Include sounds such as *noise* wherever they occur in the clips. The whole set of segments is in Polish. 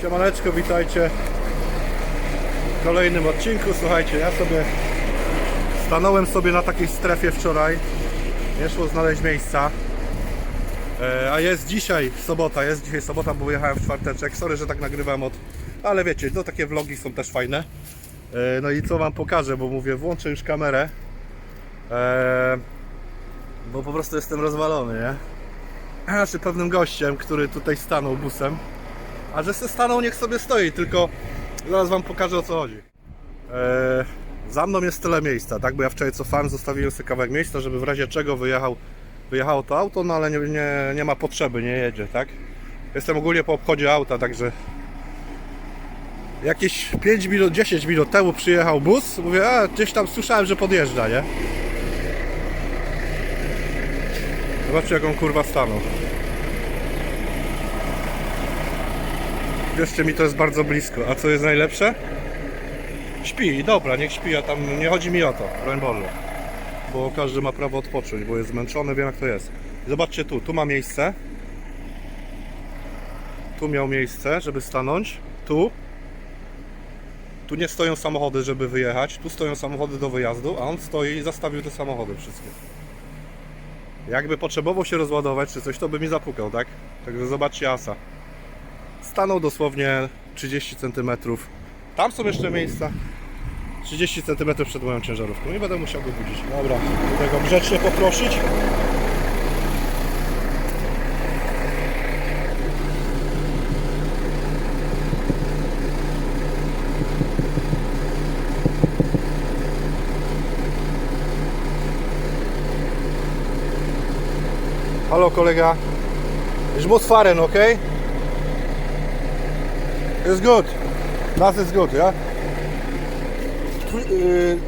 Siemaneczko, witajcie w kolejnym odcinku. Słuchajcie, ja sobie stanąłem sobie na takiej strefie wczoraj. Nie szło znaleźć miejsca. E, a jest dzisiaj sobota, jest dzisiaj sobota, bo wyjechałem w czwarteczek. Sorry, że tak nagrywam od... Ale wiecie, no takie vlogi są też fajne. E, no i co wam pokażę, bo mówię, włączę już kamerę. E, bo po prostu jestem rozwalony, nie? *clears throat* Znaczy pewnym gościem, który tutaj stanął busem. A że se stanął, niech sobie stoi, tylko zaraz wam pokażę o co chodzi. Eee, za mną jest tyle miejsca, tak? Bo ja wczoraj cofałem, zostawiłem sobie kawałek miejsca, żeby w razie czego wyjechał, wyjechało to auto, no ale nie, nie, nie ma potrzeby, nie jedzie, tak? Jestem ogólnie po obchodzie auta, także jakieś 5 minut, 10 minut temu przyjechał bus, mówię, a gdzieś tam słyszałem, że podjeżdża, nie? Zobaczcie jak on kurwa stanął. Wierzcie mi, to jest bardzo blisko. A co jest najlepsze? Śpi, dobra, niech śpi, a tam nie chodzi mi o to, broń Boże. Bo każdy ma prawo odpocząć, bo jest zmęczony, wiem jak to jest. Zobaczcie tu, tu ma miejsce. Tu miał miejsce, żeby stanąć. Tu. Tu nie stoją samochody, żeby wyjechać. Tu stoją samochody do wyjazdu, a on stoi i zastawił te samochody wszystkie. Jakby potrzebował się rozładować czy coś, to by mi zapukał, tak? Także zobaczcie asa. Stanął dosłownie 30 cm. Tam są jeszcze miejsca. 30 cm przed moją ciężarówką i będę musiał go budzić. Dobra, będę go grzecznie poprosić. Halo kolega. Ich muss fahren, okay? Ist gut. Das ist gut, ja? Tr- y,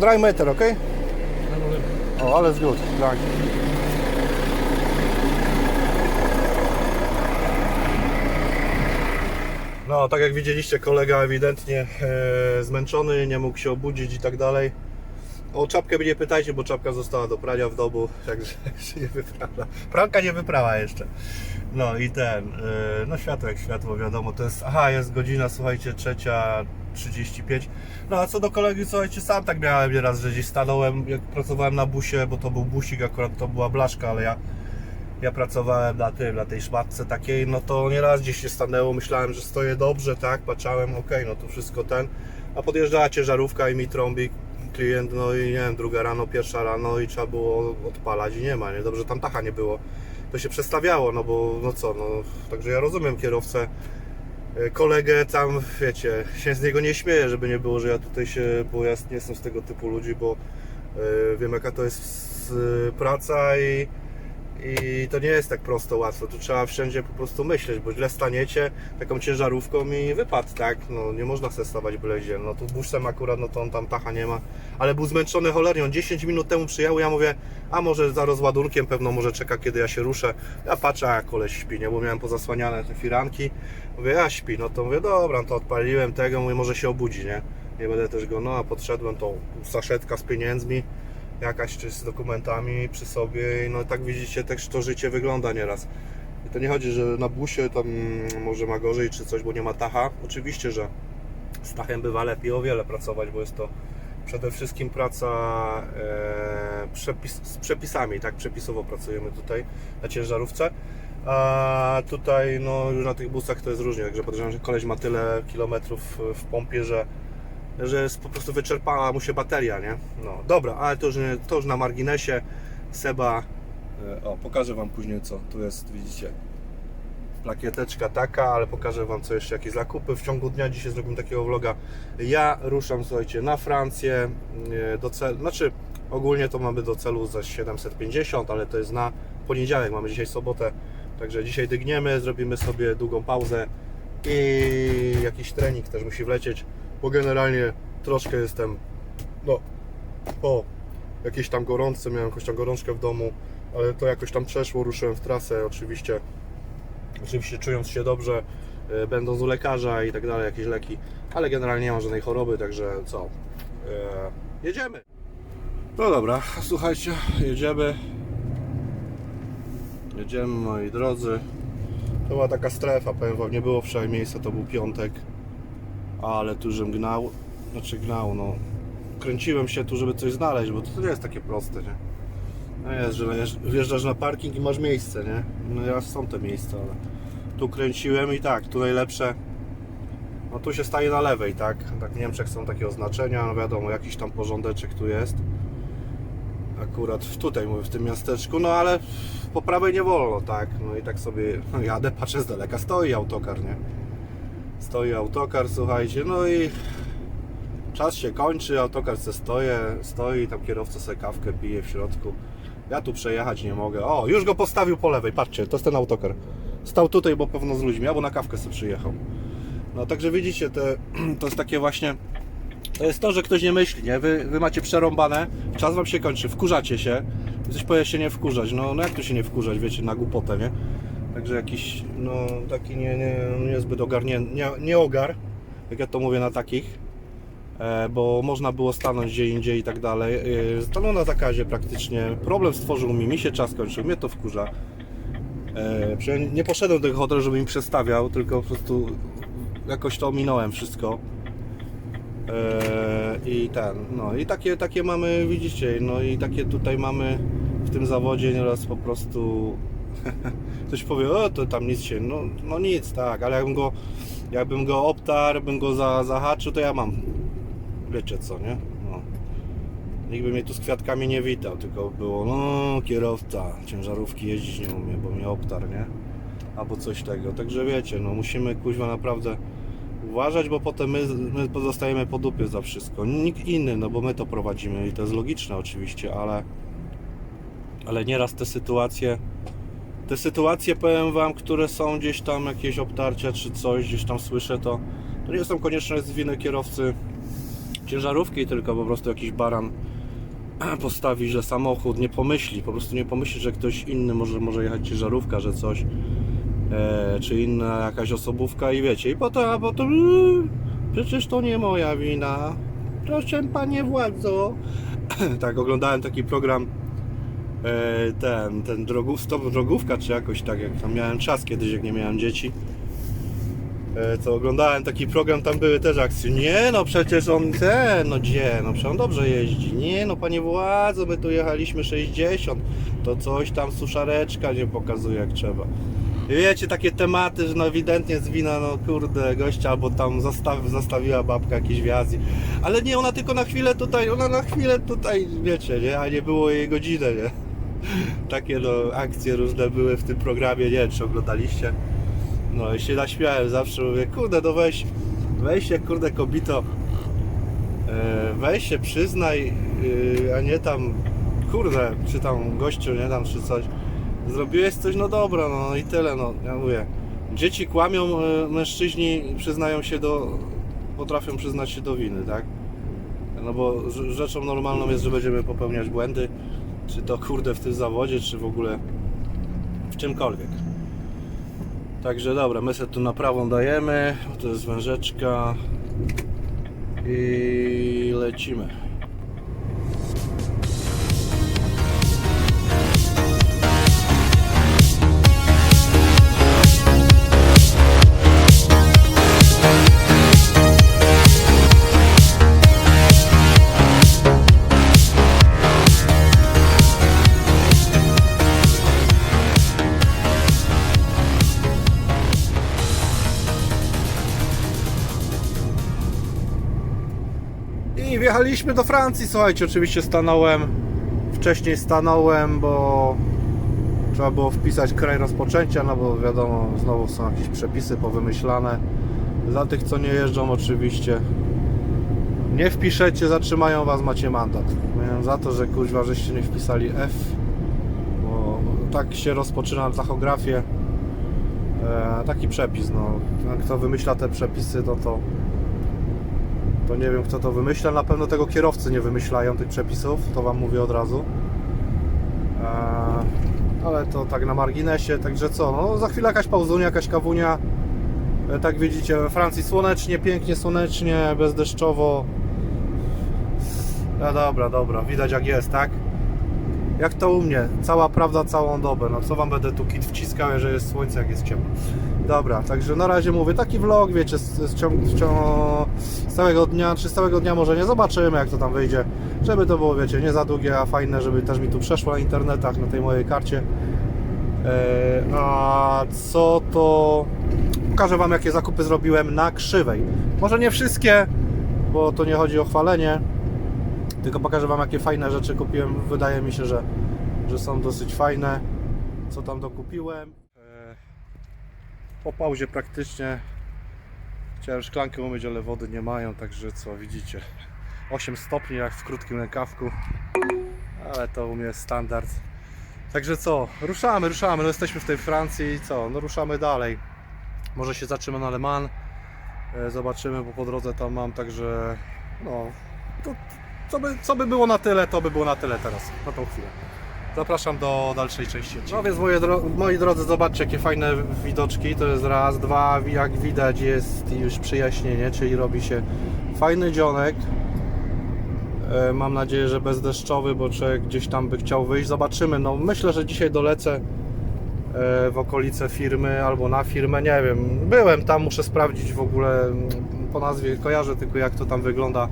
Drei Meter, okay? O, alles gut, danke. No, tak jak widzieliście, kolega ewidentnie e, zmęczony, nie mógł się obudzić i tak dalej. O czapkę mnie nie pytajcie, bo czapka została do prania w domu, *laughs* także się nie wyprała. Pranka nie wyprała jeszcze. No i ten, yy, no światło jak światło, wiadomo, to jest, aha, jest godzina, słuchajcie, trzecia 35. No a co do kolegi, słuchajcie, sam tak miałem nieraz, że gdzieś stanąłem, jak pracowałem na busie, bo to był busik, akurat to była blaszka, ale ja ja pracowałem na tym, na tej szmatce takiej, no to nieraz gdzieś się stanęło, myślałem, że stoję dobrze, tak, patrzałem, okej, no to wszystko ten, a podjeżdżała ciężarówka i mi trąbi klient, no i nie wiem, druga rano, pierwsza rano i trzeba było odpalać i nie ma, nie, dobrze tam tacha nie było, to się przestawiało, no bo, no co, no, także ja rozumiem kierowcę, e, kolegę tam, wiecie, się z niego nie śmieję, żeby nie było, że ja tutaj się, bo ja nie jestem z tego typu ludzi, bo e, wiem jaka to jest e, praca i i to nie jest tak prosto łatwo, tu trzeba wszędzie po prostu myśleć, bo źle staniecie taką ciężarówką i wypad, tak? No nie można se stawać byle gdzie. No tu busem akurat, no to on tam tacha nie ma, ale był zmęczony cholernie, on 10 minut temu przyjechał, ja mówię, a może za rozładunkiem pewno może czeka kiedy ja się ruszę. Ja patrzę, a koleś śpi, nie? Bo miałem pozasłaniane te firanki. Mówię, ja śpi, no to mówię, dobra, no to odpaliłem tego, mówię, może się obudzi, nie? Nie będę też go, no a podszedłem, to saszetka z pieniędzmi jakaś czy z dokumentami przy sobie no tak widzicie też to życie wygląda nieraz. I to nie chodzi, że na busie tam może ma gorzej czy coś, bo nie ma tacha. Oczywiście, że z tachem bywa lepiej o wiele pracować, bo jest to przede wszystkim praca e, przepis, z przepisami, tak przepisowo pracujemy tutaj na ciężarówce. A tutaj no już na tych busach to jest różnie, także podejrzewam, że koleś ma tyle kilometrów w pompie, że że po prostu wyczerpała mu się bateria, nie? No dobra, ale to już, to już na marginesie. Seba, e, o pokażę Wam później co tu jest, widzicie. Plakieteczka taka, ale pokażę Wam co jeszcze, jakieś zakupy. W ciągu dnia dzisiaj zrobimy takiego vloga. Ja ruszam, słuchajcie, na Francję e, do celu, znaczy ogólnie to mamy do celu za 750, ale to jest na poniedziałek, mamy dzisiaj sobotę. Także dzisiaj dygniemy, zrobimy sobie długą pauzę i jakiś trening też musi wlecieć, bo generalnie troszkę jestem, no, po jakiejś tam gorączce, miałem jakąś tam gorączkę w domu, ale to jakoś tam przeszło, ruszyłem w trasę, oczywiście, oczywiście czując się dobrze, e, będąc u lekarza i tak dalej, jakieś leki, ale generalnie nie mam żadnej choroby, także co, e, jedziemy. No dobra, słuchajcie, jedziemy. Jedziemy moi drodzy. To była taka strefa, powiem wam, nie było wczoraj miejsca, to był piątek. Ale tu, żem gnał, znaczy gnał, no. Kręciłem się tu, żeby coś znaleźć, bo to nie jest takie proste, nie? No jest, że wjeżdż- wjeżdżasz na parking i masz miejsce, nie? No teraz są te miejsca, ale tu kręciłem i tak, tu najlepsze. No tu się staje na lewej, tak? Tak w Niemczech są takie oznaczenia, no wiadomo, jakiś tam porządeczek tu jest. Akurat tutaj mówię, w tym miasteczku, no ale po prawej nie wolno, tak? No i tak sobie no, jadę, patrzę z daleka, stoi autokar, nie? Stoi autokar, słuchajcie, no i czas się kończy, autokar se stoje, stoi, tam kierowca se kawkę pije w środku. Ja tu przejechać nie mogę. O, już go postawił po lewej, patrzcie, to jest ten autokar. Stał tutaj, bo pewno z ludźmi, albo na kawkę sobie przyjechał. No także widzicie, te, *clears throat* to jest takie właśnie. To jest to, że ktoś nie myśli, nie? Wy, wy macie przerąbane, czas wam się kończy, wkurzacie się. Ktoś powie się nie wkurzać. No, no jak tu się nie wkurzać, wiecie, na głupotę, nie? Także jakiś, no taki nie, nie, niezbyt ogarnięty, nie, nie ogar, jak ja to mówię na takich, e, bo można było stanąć gdzie indziej i tak dalej. E, stanął na zakazie praktycznie, problem stworzył mi, mi się czas kończył, mnie to wkurza. E, nie poszedłem do tego hotelu, żeby mi przestawiał, tylko po prostu jakoś to ominąłem wszystko. I ten, no i takie, takie mamy, widzicie, no i takie tutaj mamy w tym zawodzie nieraz po prostu *laughs* ktoś powie, o to tam nic się, no, no nic, tak, ale jakbym go, jakbym go obtarł, bym go za, zahaczył, to ja mam, wiecie co, nie? No. Nikt by mnie tu z kwiatkami nie witał, tylko było, no kierowca ciężarówki jeździć nie umie, bo mnie obtarł, nie? Albo coś tego, także wiecie, no musimy kuźwa naprawdę uważać, bo potem my, my pozostajemy po dupie za wszystko. Nikt inny, no bo my to prowadzimy i to jest logiczne oczywiście, ale ale nieraz te sytuacje te sytuacje powiem wam, które są gdzieś tam jakieś obtarcia czy coś, gdzieś tam słyszę, to, to nie są konieczne z winy kierowcy ciężarówki, tylko po prostu jakiś baran *clears throat* postawi, że samochód nie pomyśli, po prostu nie pomyśli, że ktoś inny może, może jechać ciężarówka, że coś e, czy inna jakaś osobówka i wiecie, i potem, a potem "Yy, przecież to nie moja wina. Proszę panie władzo. *clears throat* Tak, oglądałem taki program ten, ten drogów, stop drogówka czy jakoś tak, jak tam miałem czas kiedyś, jak nie miałem dzieci e, to oglądałem taki program, tam były też akcje. Nie no, przecież on ten, no gdzie, no przecież on dobrze jeździ. Nie no, panie władzo, my tu jechaliśmy 60, to coś tam suszareczka nie pokazuje jak trzeba. I wiecie, takie tematy, że no ewidentnie z wina, no kurde, gościa, albo tam zastaw, zastawiła babka jakiś wjazd. Ale nie, ona tylko na chwilę tutaj, ona na chwilę tutaj, wiecie, nie, a nie było jej godziny, nie. *laughs* Takie no, akcje różne były w tym programie, nie wiem, czy oglądaliście. No i się naśmiałem zawsze, mówię, kurde, no weź, weź się, kurde, kobito, e, weź się, przyznaj, yy, a nie tam, kurde, czy tam gościu, nie tam, czy coś. Zrobiłeś coś, no dobra, no i tyle, no, ja mówię. Dzieci kłamią, e, mężczyźni przyznają się do, potrafią przyznać się do winy, tak? No bo rz- rzeczą normalną jest, że będziemy popełniać błędy, czy to kurde w tym zawodzie, czy w ogóle w czymkolwiek. Także dobra, my sobie tu na prawą dajemy, to jest wężeczka i lecimy. I wjechaliśmy do Francji, słuchajcie, oczywiście stanąłem, wcześniej stanąłem, bo trzeba było wpisać kraj rozpoczęcia, no bo wiadomo, znowu są jakieś przepisy powymyślane. Dla tych, co nie jeżdżą oczywiście, nie wpiszecie, zatrzymają Was, macie mandat. Miałem za to, że kuźwa, żeście nie wpisali F, bo tak się rozpoczyna tachografię. E, taki przepis, no. Kto wymyśla te przepisy, no to to nie wiem kto to wymyśla, na pewno tego kierowcy nie wymyślają tych przepisów, to Wam mówię od razu. Eee, ale to tak na marginesie, także co, no za chwilę jakaś pauzunia, jakaś kawunia. E, Tak widzicie, we Francji słonecznie, pięknie słonecznie, bezdeszczowo. No dobra, dobra, widać jak jest, tak? Jak to u mnie, cała prawda całą dobę. No co wam będę tu kit wciskał, jeżeli jest słońce, jak jest ciemno. Dobra, także na razie mówię, taki vlog, wiecie, z, z, ciąg, z, ciąg, z całego dnia, czy z całego dnia może nie zobaczymy, jak to tam wyjdzie. Żeby to było, wiecie, nie za długie, a fajne, żeby też mi tu przeszło na internetach, na tej mojej karcie. E, a co to... Pokażę Wam, jakie zakupy zrobiłem na krzywej. Może nie wszystkie, bo to nie chodzi o chwalenie, tylko pokażę Wam, jakie fajne rzeczy kupiłem. Wydaje mi się, że, że są dosyć fajne. Co tam dokupiłem. Po pauzie praktycznie chciałem szklankę umyć, ale wody nie mają, także co widzicie. 8 stopni jak w krótkim rękawku, ale to u mnie jest standard. Także co, ruszamy, ruszamy, no jesteśmy w tej Francji i co, no ruszamy dalej. Może się zatrzymamy na Le Mans, e, zobaczymy, bo po drodze tam mam, także no, to, co, by, co by było na tyle, to by było na tyle teraz, na tą chwilę. Zapraszam do dalszej części. No więc moje, dro moi drodzy, zobaczcie jakie fajne widoczki, to jest raz, dwa, jak widać jest już przyjaśnienie, czyli robi się fajny dzionek. E, Mam nadzieję, że bezdeszczowy, bo człowiek gdzieś tam by chciał wyjść. Zobaczymy. No, myślę, że dzisiaj dolecę e, w okolice firmy albo na firmę. Nie wiem. Byłem tam, muszę sprawdzić w ogóle mm, po nazwie. Kojarzę tylko jak to tam wygląda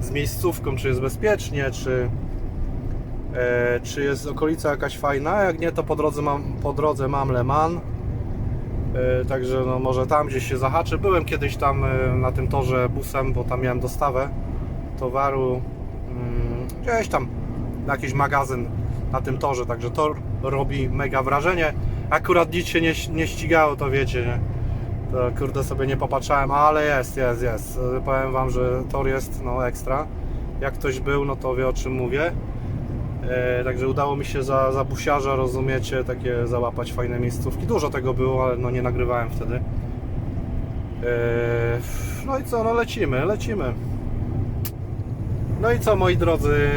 z miejscówką, czy jest bezpiecznie, czy, czy jest okolica jakaś fajna. Jak nie, to po drodze mam, po drodze mam Le Mans. E, Także no, może tam gdzieś się zahaczę. Byłem kiedyś tam e, na tym torze busem, bo tam miałem dostawę towaru mm, gdzieś tam jakiś magazyn na tym torze, także tor robi mega wrażenie. Akurat nic się nie, nie ścigało, to wiecie, nie? To kurde sobie nie popatrzałem, ale jest, jest, jest. E, Powiem Wam, że tor jest no ekstra. Jak ktoś był, no to wie o czym mówię. E, także udało mi się za, za busiarza, rozumiecie, takie załapać fajne miejscówki. Dużo tego było, ale no nie nagrywałem wtedy. E, no i co, no lecimy, lecimy. No i co moi drodzy,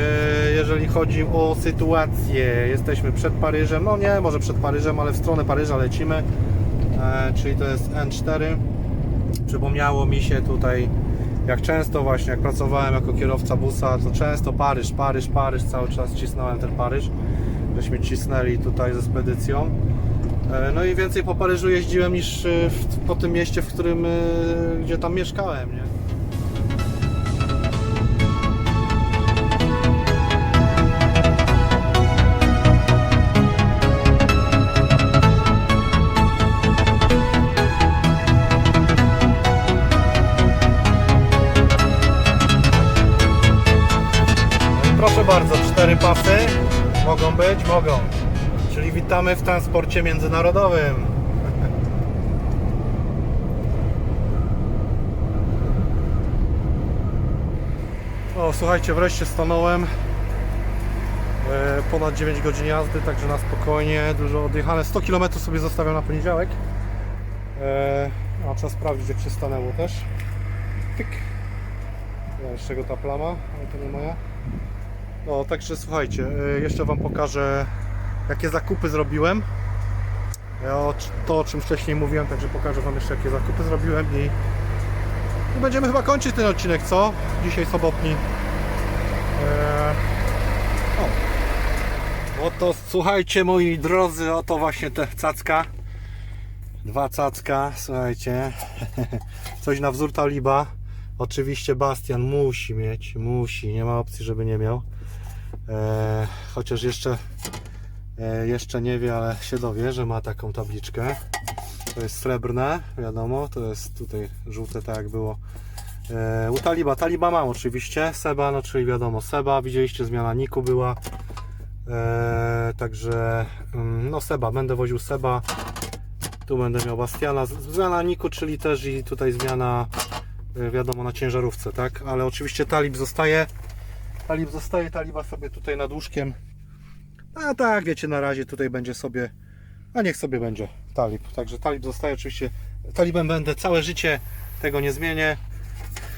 jeżeli chodzi o sytuację, jesteśmy przed Paryżem, no nie, może przed Paryżem, ale w stronę Paryża lecimy, e, czyli to jest N4. Przypomniało mi się tutaj, jak często właśnie, jak pracowałem jako kierowca busa, to często Paryż, Paryż, Paryż, cały czas cisnąłem ten Paryż, żeśmy cisnęli tutaj ze spedycją. E, No i więcej po Paryżu jeździłem niż e, w, po tym mieście, w którym, e, gdzie tam mieszkałem, nie? Bardzo, cztery pasy mogą być? Mogą. Czyli witamy w transporcie międzynarodowym. O, słuchajcie, wreszcie stanąłem. E, Ponad 9 godzin jazdy, także na spokojnie, dużo odjechane. 100 km sobie zostawiam na poniedziałek. E, A trzeba sprawdzić, jak się stanęło też. Tyk. Czego ta plama, ale to nie moja. No, także słuchajcie, y, jeszcze Wam pokażę jakie zakupy zrobiłem. C- To o czym wcześniej mówiłem, także pokażę Wam jeszcze jakie zakupy zrobiłem i, będziemy chyba kończyć ten odcinek, co? Dzisiaj sobotni. Eee, o. Oto słuchajcie moi drodzy, oto właśnie te cacka. Dwa cacka, słuchajcie. *laughs* Coś na wzór taliba. Oczywiście Bastian musi mieć, musi, nie ma opcji, żeby nie miał. E, chociaż jeszcze, e, jeszcze nie wie, ale się dowie, że ma taką tabliczkę. To jest srebrne, wiadomo, to jest tutaj żółte, tak jak było. E, u Taliba, Taliba mam oczywiście, Seba, no czyli wiadomo, Seba, widzieliście, zmiana niku była. Także, mm, no Seba, będę woził Seba. Tu będę miał Bastiana. Zmiana niku, czyli też i tutaj zmiana wiadomo na ciężarówce, tak? Ale oczywiście talib zostaje. Talib zostaje, taliba sobie tutaj nad łóżkiem. A tak, wiecie, na razie tutaj będzie sobie, a niech sobie będzie talib. Także talib zostaje oczywiście. Talibem będę całe życie, tego nie zmienię.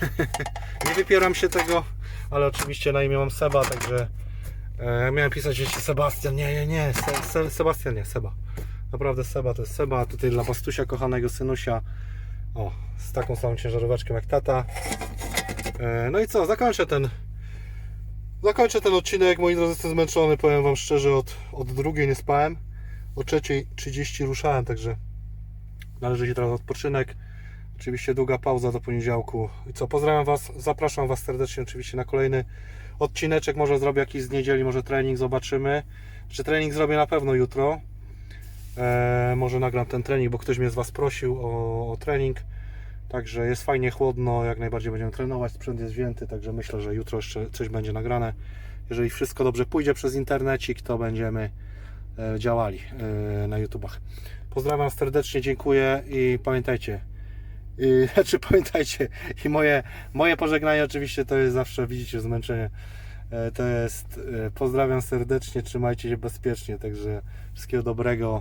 *laughs* nie wypieram się tego, ale oczywiście na imię mam Seba, także e, miałem pisać jeszcze Sebastian. Nie, nie, nie, Se, Se, Sebastian nie, Seba. Naprawdę Seba to jest Seba, a tutaj dla Bastusia, kochanego synusia. O, z taką samą ciężaróweczką jak tata. E, No i co, zakończę ten Zakończę ten odcinek, moi drodzy, jestem zmęczony, powiem Wam szczerze, od, od drugiej nie spałem, o 3.30 ruszałem, także należy się teraz odpoczynek. Oczywiście długa pauza do poniedziałku. I co, pozdrawiam Was, zapraszam Was serdecznie oczywiście na kolejny odcineczek, może zrobię jakiś z niedzieli, może trening, zobaczymy. Czy trening zrobię na pewno jutro. E, może nagram ten trening, bo ktoś mnie z Was prosił o, o trening. Także jest fajnie chłodno, jak najbardziej będziemy trenować, sprzęt jest wzięty, także myślę, że jutro jeszcze coś będzie nagrane. Jeżeli wszystko dobrze pójdzie przez internecik, to będziemy e, działali e, na YouTubach. Pozdrawiam serdecznie, dziękuję i pamiętajcie, i, *laughs* znaczy pamiętajcie, i moje, moje pożegnanie oczywiście to jest zawsze, widzicie, zmęczenie. E, To jest, pozdrawiam serdecznie, trzymajcie się bezpiecznie, także wszystkiego dobrego.